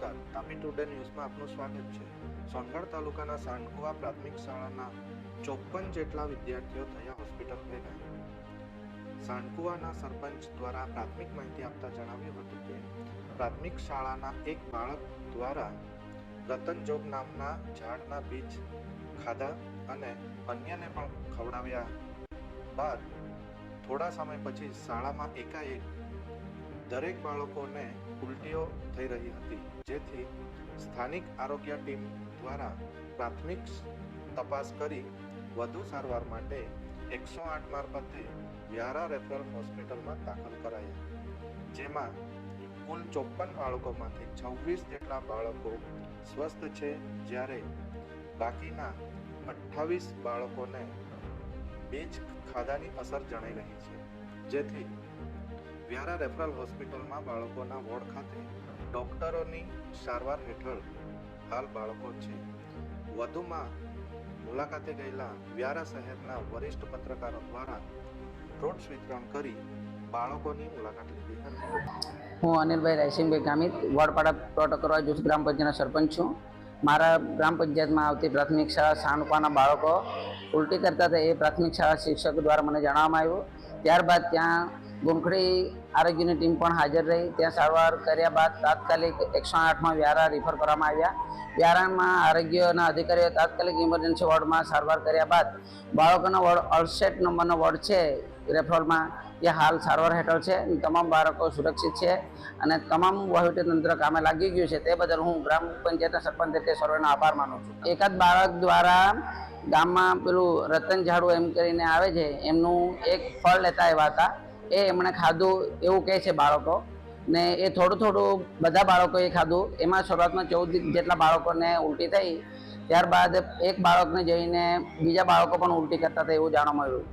ન્યૂઝમાં આપનું સ્વાગત છે. સોનગઢ તાલુકાના સાંડકુવા પ્રાથમિક શાળાના ચોપન જેટલા વિદ્યાર્થીઓ થયા હોસ્પિટલ ભેગા સાંડકુવાના સરપંચ દ્વારા પ્રાથમિક માહિતી આપતા જણાવ્યું હતું કે, પ્રાથમિક શાળાના એક બાળક દ્વારા રતન જોગ નામના ઝાડના બીજ ખાધા અને અન્યને પણ ખવડાવ્યા બાદ થોડા સમય પછી શાળામાં એકાએક દરેક બાળકોને ઉલટીઓ થઈ રહી હતી. જેથી સ્થાનિક આરોગ્ય ટીમ દ્વારા પ્રાથમિક તપાસ કરી વધુ સારવાર માટે એકસો આઠ મારફતે વ્યારા રેફરલ હોસ્પિટલમાં દાખલ કરાયા. જેમાં કુલ ચોપન બાળકોમાંથી છવ્વીસ જેટલા બાળકો સ્વસ્થ છે, જ્યારે બાકીના અઠ્ઠાવીસ બાળકોને બીજ ખાધાની અસર જણાઈ રહી છે. જેથી વ્યારા રેફરલ હોસ્પિટલમાં બાળકોના વોર્ડ ખાતે ડોક્ટરોની સારવાર હેઠળ હાલ બાળકો છે. વધુમાં મુલાકાતે ગયેલા વ્યારા શહેરના વરિષ્ઠ પત્રકારો દ્વારા ફ્રૂટ્સ વિતરણ કરી બાળકોની મુલાકાત લીધી હતી. હું અનિલભાઈ રાયસિંહભાઈ ગામિત, વડપાડા પ્રોટોકોલ જૂથ ગ્રામ પંચાયતના સરપંચ છું. મારા ગ્રામ પંચાયતમાં આવતી પ્રાથમિક શાળા સાનુપાના બાળકો ઉલટી કરતા હતા એ પ્રાથમિક શાળા શિક્ષક દ્વારા મને જણાવવામાં આવ્યું. ત્યારબાદ ત્યાં ગુમખડી આરોગ્યની ટીમ પણ હાજર રહી. ત્યાં સારવાર કર્યા બાદ તાત્કાલિક એકસો આઠમાં વ્યારા રિફર કરવામાં આવ્યા. વ્યારામાં આરોગ્યના અધિકારીઓ તાત્કાલિક ઇમરજન્સી વોર્ડમાં સારવાર કર્યા બાદ બાળકોનો વોર્ડ અડસઠ નંબરનો વોર્ડ છે રેફરલમાં એ હાલ સારવાર હેઠળ છે. તમામ બાળકો સુરક્ષિત છે અને તમામ વહીવટીતંત્ર કામે લાગી ગયું છે તે બદલ હું ગ્રામ પંચાયતના સરપંચ તરીકે સર્વેનો આભાર માનું છું. એકાદ બાળક દ્વારા ગામમાં પેલું રતન ઝાડુ એમ કરીને આવે છે, એમનું એક ફળ લેતા આવ્યા હતા. એ એમણે ખાધું એવું કહે છે બાળકો. ને એ થોડું થોડું બધા બાળકોએ ખાધું. એમાં શરૂઆતમાં ચૌદ જેટલા બાળકોને ઉલટી થઈ, ત્યારબાદ એક બાળકને જઈને બીજા બાળકો પણ ઉલટી કરતા હતા એવું જાણવા મળ્યું.